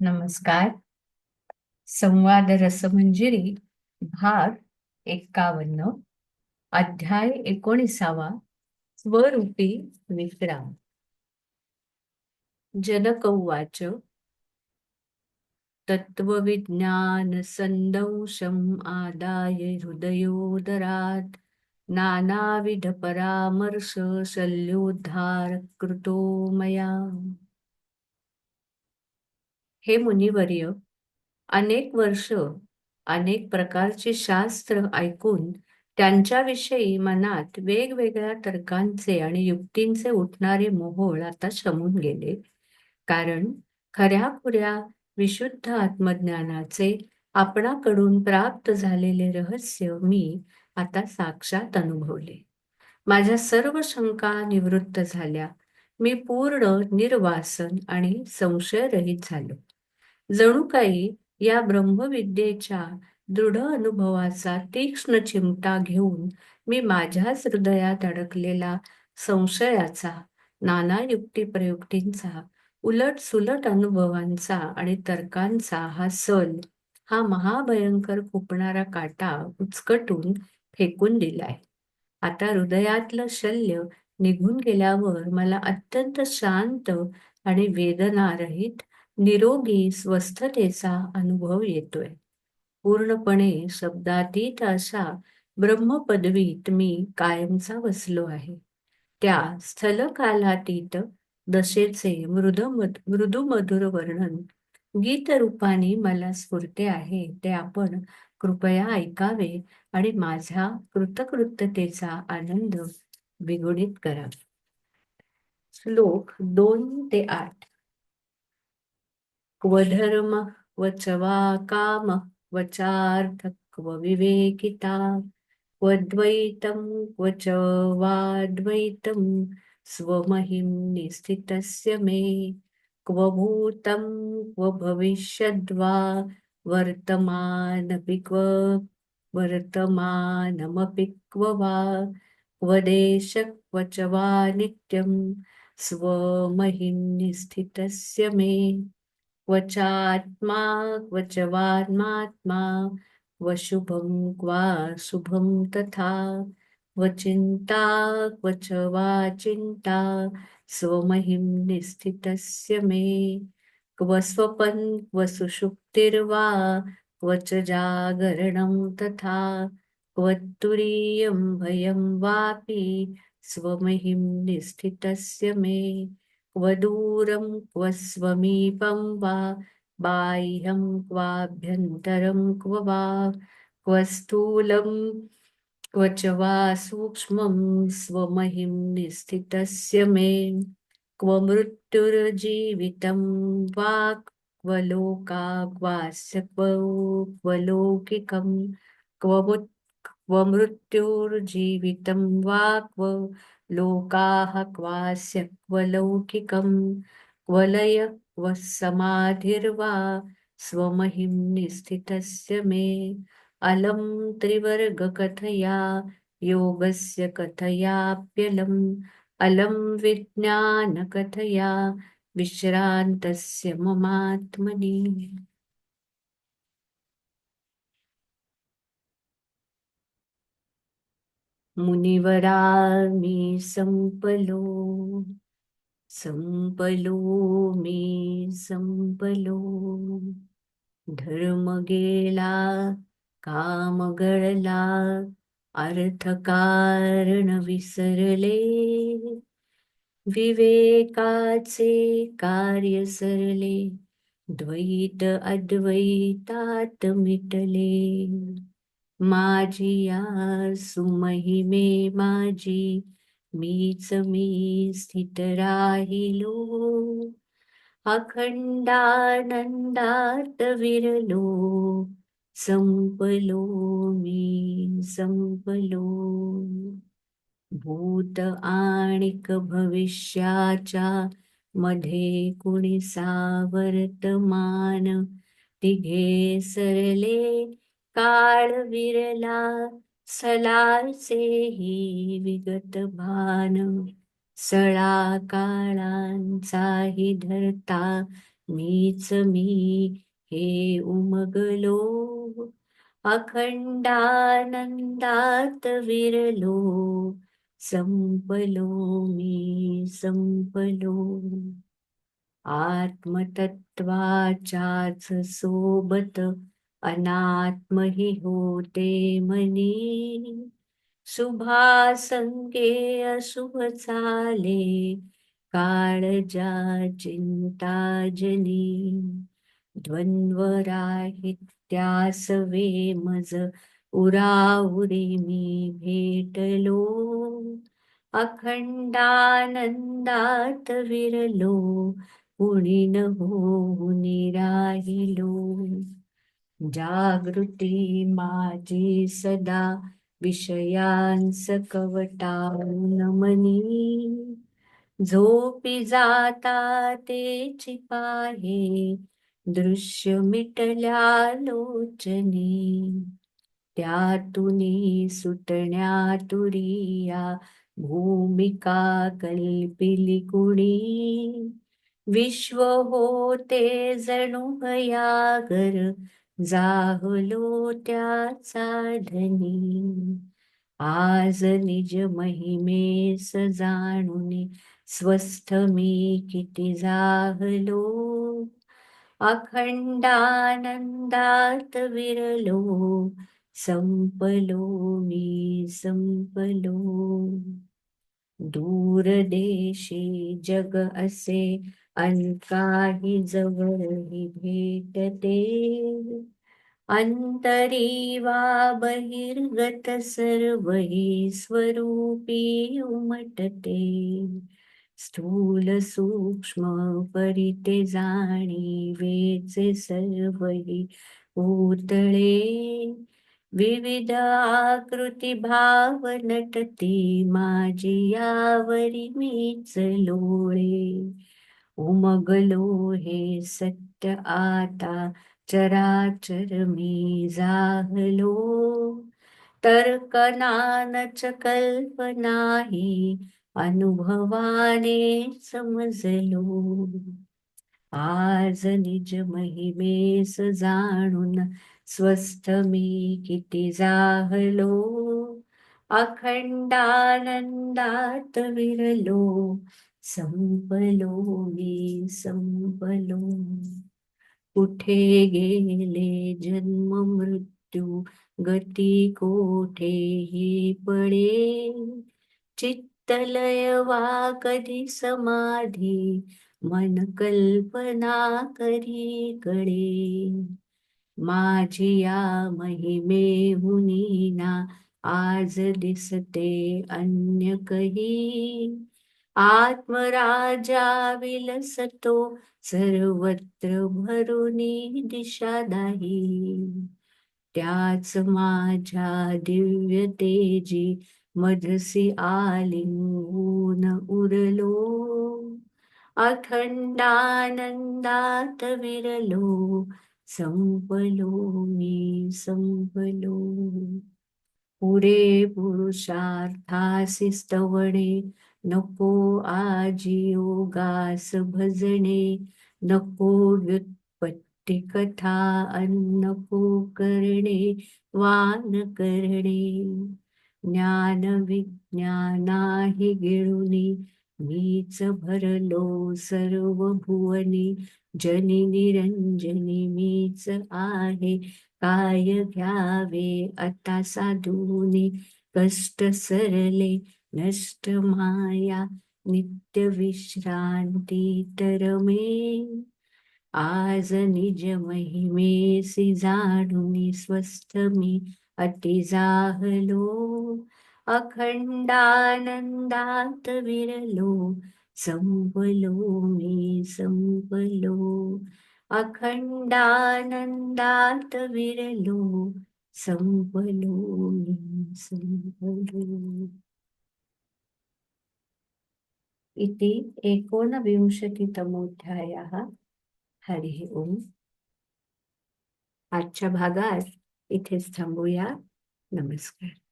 नमस्कार. संवाद रसमंजिरी भाग एक्कावन्न अध्याय एकोणीसावा स्वरूपी विश्राम. जनक उवाच तत्त्वविज्ञान संदंशम आदाय हृदयोदरात नानाविध परामर्श शल्योद्धार कृतो मया. हे मुनिवर्य अनेक वर्ष अनेक प्रकारचे शास्त्र ऐकून त्यांच्याविषयी मनात वेगवेगळ्या तर्कांचे आणि युक्तींचे उठणारे मोहोळ आता शमून गेले. कारण खऱ्याखुऱ्या विशुद्ध आत्मज्ञानाचे आपणाकडून प्राप्त झालेले रहस्य मी आता साक्षात अनुभवले. माझ्या सर्व शंका निवृत्त झाल्या. मी पूर्ण निर्वासन आणि संशयरहित झालो. जणू काही या ब्रह्मविद्येच्या दृढ अनुभवाचा तीक्ष्ण चिमटा घेऊन मी माझ्याच हृदयात अडकलेला संशयाचा नाना युक्ती प्रयुक्तींचा उलट सुलट अनुभवांचा आणि तर्कांचा हा सल हा महाभयंकर खुपणारा काटा उचकटून फेकून दिलाय. आता हृदयातलं शल्य निघून गेल्यावर मला अत्यंत शांत आणि वेदनारहित निरोगी स्वस्थतेचा अनुभव येतोय. पूर्णपणे शब्दातीत अशा ब्रह्मपदवीत मी कायमचा बसलो आहे. त्या स्थलकालातीत दशेचे मृद मृदू मधुर वर्णन गीत रूपाने मला स्फूर्ते आहे ते आपण कृपया ऐकावे आणि माझ्या कृतकृत्यतेचा आनंद विगुणित करा. श्लोक दोन ते आठ. क्व धर्म वा काम वचार्थ क्व विवेकिता क्व क्वच क्व वाद्वैतं स्वमहिं निस्थितस्य मे। क्व भूतं क्व भविष्यद्वा वर्तमानपि क्व वर्तमानमपि क्व वा। क्व देश क्व च वा नित्यं स्वमहिं निस्थितस्य मे। क्वचात्मा क्वच वशुभं शुभं क्वा शुभं तथा क्वचिन्ता क्वच वा चिन्ता स्वमहिं निस्थितस्य मे क्व स्वपन् क्व सुषुप्तिर्वा क्वच जागरणं तथा क्वत्तुरीयं भयं वापि स्वमहिं निस्थितस्य मे। क्व दूरं क्व स्वमीपं वा बाह्यं क्वाभ्यन्तरं क्व वा क्व स्थूलं क्व च वा सूक्ष्मं स्वमहिं निस्थितस्य मे क्व मृत्युर्जीवितं वा क्व लोका क्वास्य क्व लौकिकं क्व व मृत्युर्जीवितं वा क्व लोकाः क्वास्य क्व लौकिकं क्व लय क्व समाधिर्वा स्वमहिं निस्थितस्य मे अलं त्रिवर्गकथया योगस्य कथयाप्यलम् अलं विज्ञानकथया विश्रान्तस्य ममात्मनि मुनिवरा मी संपलो। संपलो मी संपलो। धर्म गेला काम गळला अर्थकारण विसरले। विवेकाचे कार्य सरले द्वैत अद्वैतात मिटले। माझी या सुमहिमे माझी मीच मी स्थित राहिलो. अखंडानंदात विरलो संपलो मी संपलो. भूत आणिक भविष्याच्या मध्ये कुणी सावर्तमान तिघे सरले काळ विरला सलाचे ही विगत भान. सळा काळांचाही धरता मीच मी हे उमगलो. अखंडानंदात विरलो संपलो मी संपलो. आत्मतत्वाच्याच सोबत अनात्मही होते मनी शुभासंगे अशुभ चाले काळजा चिंता जनी द्वंद्वराहित्यासवे मज उराउरी मी भेटलो अखंडानंदात विरलो कुणी न होऊनी राहिलो. जागृती माझी सदा विषयांस कवटाळून मनी झोपी जाता ते पाहे दृश्य मिटल्या लोचने. त्यातुनी सुटण्या तुरिया भूमिका कल्पिली कुणी. विश्व होते जणू भयागर जाहलो त्या साधनी आज निज महिमेस जाणून स्वस्थ मी किती जाहलो. अखंडानंदात विरलो. संपलो मी संपलो. दूरदेशे जग असे अंकाही जवळही भेटते. अंतरी वा बहिर्गत सर्वही स्वरूपी उमटते. स्थूल सूक्ष्म परिते जाणीवेचे सर्वही उतळे. विविध आकृती भाव नटती माझी यावरी मीच लोळे. उमगलो हे सत्य आता चराचर मी जाहलो. तर्कनानच कल्पनाही अनुभवाने समजलो. आज निज महिमेस जाणून स्वस्थ मी किती जाहलो. अखंडानंदात विरलो संपलो मी संपलो कुठे गेले जन्म मृत्यू? गती कोठेही पडे? चित्तलय वा कधी समाधी? मन कल्पना करी कडे माझी या महिमे हुनीना आज दिसते अन्य कही. आत्मराजा विलसतो सर्वत्र भरुनी दिशा दाही त्याच माझ्या दिव्य तेजी मधसी आलिंगून उरलो. अखंडानंदात विरलो संपलो मी संपलो. पुरे पुरुषार्थासिस्तवणे नको आजीयोगास भजणे नको व्युत्पत्ती कथा अन्नको करणे वान करणे. ज्ञान विज्ञानाही गिळुनी मीच भरलो सर्व भुवनी जनी निरंजनी मीच आहे काय घ्यावे? आता साधूने कष्ट सरले नष्ट माया नित्य विश्रांती तरमे आज निज महिमेसी जाणूनी स्वस्थ मी अति जाहलो. अखंडानंदात विरलो संपलो मी संपलो. अखंडानंदात विरलो संपलो संपलो. इति एकोनविंशतितमोऽध्यायः हरिः ओम. आजच्या भागात इथेच थांबूया. नमस्कार.